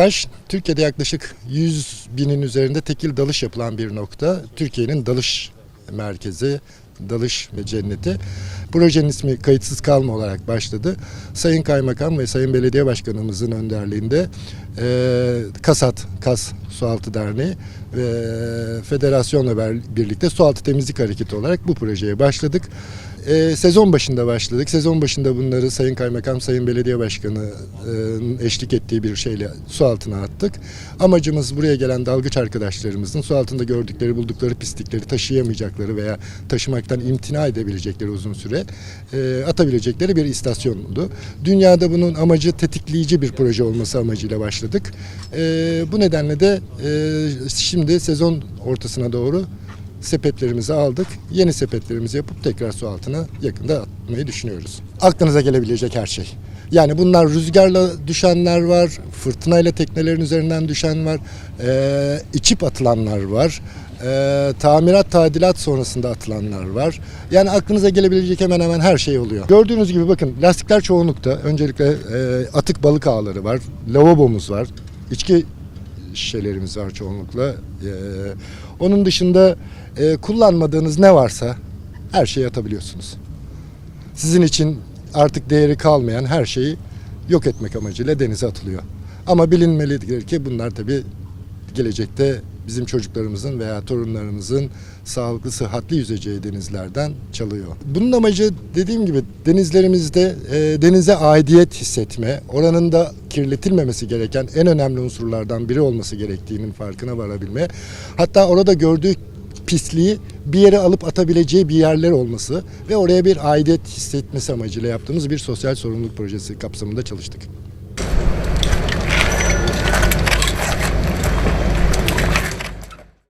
Kaş, Türkiye'de yaklaşık 100 binin üzerinde tekil dalış yapılan bir nokta. Türkiye'nin dalış merkezi, dalış ve cenneti. Projenin ismi kayıtsız kalma olarak başladı. Sayın Kaymakam ve Sayın Belediye Başkanımızın önderliğinde e, KASAT, KAS Sualtı Derneği ve federasyonla birlikte Sualtı Temizlik Hareketi olarak bu projeye başladık. E, sezon başında başladık. Sezon başında bunları Sayın Kaymakam, Sayın Belediye Başkanı e, eşlik ettiği bir şeyle su altına attık. Amacımız buraya gelen dalgıç arkadaşlarımızın su altında gördükleri, buldukları pislikleri taşıyamayacakları veya taşımaktan imtina edebilecekleri uzun süre e, atabilecekleri bir istasyondu. Dünyada bunun amacı tetikleyici bir proje olması amacıyla başladık. E, bu nedenle de e, şimdi sezon ortasına doğru sepetlerimizi aldık. Yeni sepetlerimizi yapıp tekrar su altına yakında atmayı düşünüyoruz. Aklınıza gelebilecek her şey. Yani bunlar rüzgarla düşenler var, fırtınayla teknelerin üzerinden düşen var, eee, içip atılanlar var, eee, tamirat tadilat sonrasında atılanlar var. Yani aklınıza gelebilecek hemen hemen her şey oluyor. Gördüğünüz gibi bakın lastikler çoğunlukta. Öncelikle eee, atık balık ağları var, lavabomuz var, içki şişelerimiz var çoğunlukla. Ee, onun dışında e, kullanmadığınız ne varsa her şeyi atabiliyorsunuz. Sizin için artık değeri kalmayan her şeyi yok etmek amacıyla denize atılıyor. Ama bilinmelidir ki bunlar tabii gelecekte bizim çocuklarımızın veya torunlarımızın sağlıklı, sıhhatli yüzeceği denizlerden çalıyor. Bunun amacı dediğim gibi denizlerimizde e, denize aidiyet hissetme, oranın da kirletilmemesi gereken en önemli unsurlardan biri olması gerektiğinin farkına varabilme. Hatta orada gördüğü pisliği bir yere alıp atabileceği bir yerler olması ve oraya bir aidiyet hissetmesi amacıyla yaptığımız bir sosyal sorumluluk projesi kapsamında çalıştık.